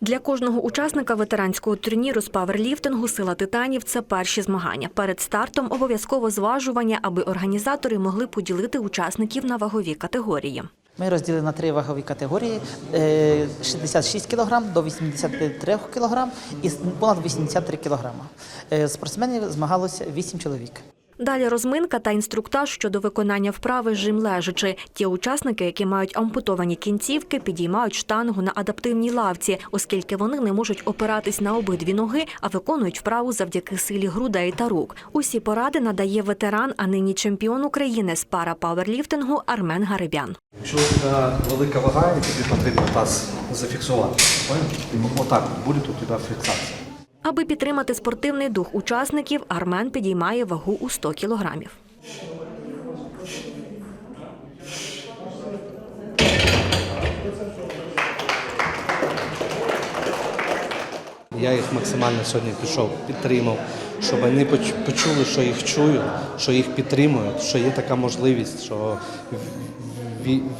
Для кожного учасника ветеранського турніру з паверліфтингу Сила титанів це перші змагання. Перед стартом обов'язково зважування, аби організатори могли поділити учасників на вагові категорії. Ми розділили на три вагові категорії: е, 66 кг до 83 кг і понад 83 кг. Е, Спортсменів змагалося 8 чоловік. Далі розминка та інструктаж щодо виконання вправи жим лежачи. Ті учасники, які мають ампутовані кінцівки, підіймають штангу на адаптивній лавці, оскільки вони не можуть опиратись на обидві ноги, а виконують вправу завдяки силі грудей та рук. Усі поради надає ветеран, а нині чемпіон України з пара пауерліфтингу Армен Гарибян. Якщо велика вага, тобі потрібно таз зафіксувати, отак буде у тебе фіксація. Аби підтримати спортивний дух учасників, Армен підіймає вагу у 100 кілограмів. Я їх максимально сьогодні пішов, підтримав, щоб вони почули, що їх чують, що їх підтримують, що є така можливість, що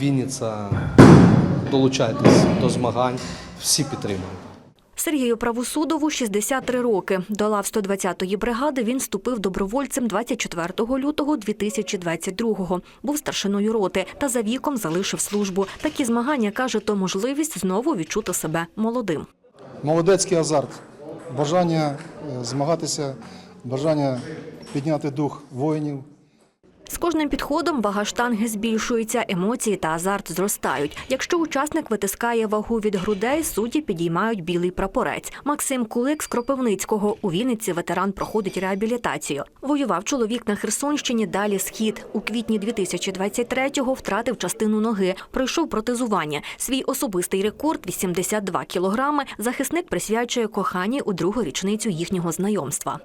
Вінниця долучайтесь до змагань, всі підтримують. Сергію Правосудову 63 роки. До лав 120-ї бригади він вступив добровольцем 24 лютого 2022-го. Був старшиною роти та за віком залишив службу. Такі змагання каже, то можливість знову відчути себе молодим. Молодецький азарт, бажання е, змагатися, бажання підняти дух воїнів. Кожним підходом вага штанги збільшується, емоції та азарт зростають. Якщо учасник витискає вагу від грудей, судді підіймають білий прапорець. Максим Кулик з Кропивницького у Вінниці ветеран проходить реабілітацію. Воював чоловік на Херсонщині. Далі схід у квітні 2023-го втратив частину ноги. Пройшов протезування. Свій особистий рекорд 82 кілограми. Захисник присвячує коханій у другу річницю їхнього знайомства.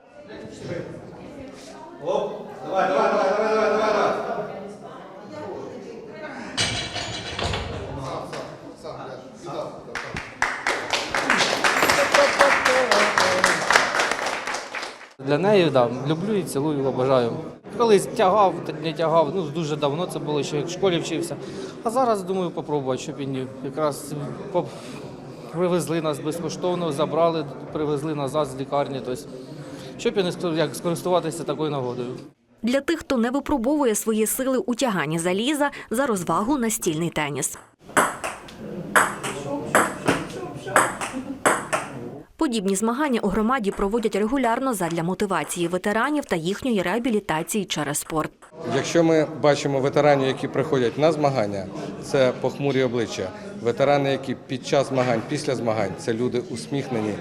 Для неї да, люблю і цілую, обожаю. Колись тягав, не тягав, ну дуже давно це було, ще як в школі вчився. А зараз думаю попробувати, щоб він якраз поп- привезли нас безкоштовно, забрали, привезли назад з лікарні. Тобто, щоб я не як скористуватися такою нагодою. Для тих, хто не випробовує свої сили у тяганні заліза, за розвагу настільний теніс. Подібні змагання у громаді проводять регулярно задля мотивації ветеранів та їхньої реабілітації через спорт. Якщо ми бачимо ветеранів, які приходять на змагання, це похмурі обличчя. Ветерани, які під час змагань, після змагань, це люди усміхнені,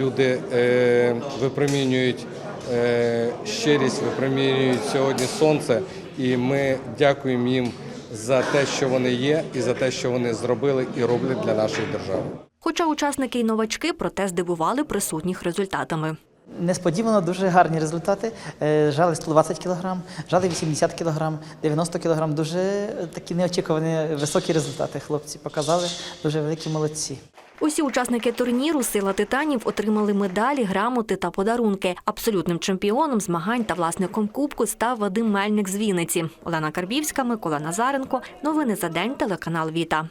люди е, випромінюють е, щирість, випромінюють сьогодні сонце, і ми дякуємо їм за те, що вони є, і за те, що вони зробили і роблять для нашої держави. Хоча учасники й новачки, проте здивували присутніх результатами. Несподівано дуже гарні результати. Е, Жали 120 кг, жали 80 кг, 90 кг. Дуже е, такі неочікувані високі результати. Хлопці показали дуже великі молодці. Усі учасники турніру Сила титанів отримали медалі, грамоти та подарунки. Абсолютним чемпіоном змагань та власником кубку став Вадим Мельник з Вінниці. Олена Карбівська, Микола Назаренко. Новини за день. Телеканал Віта.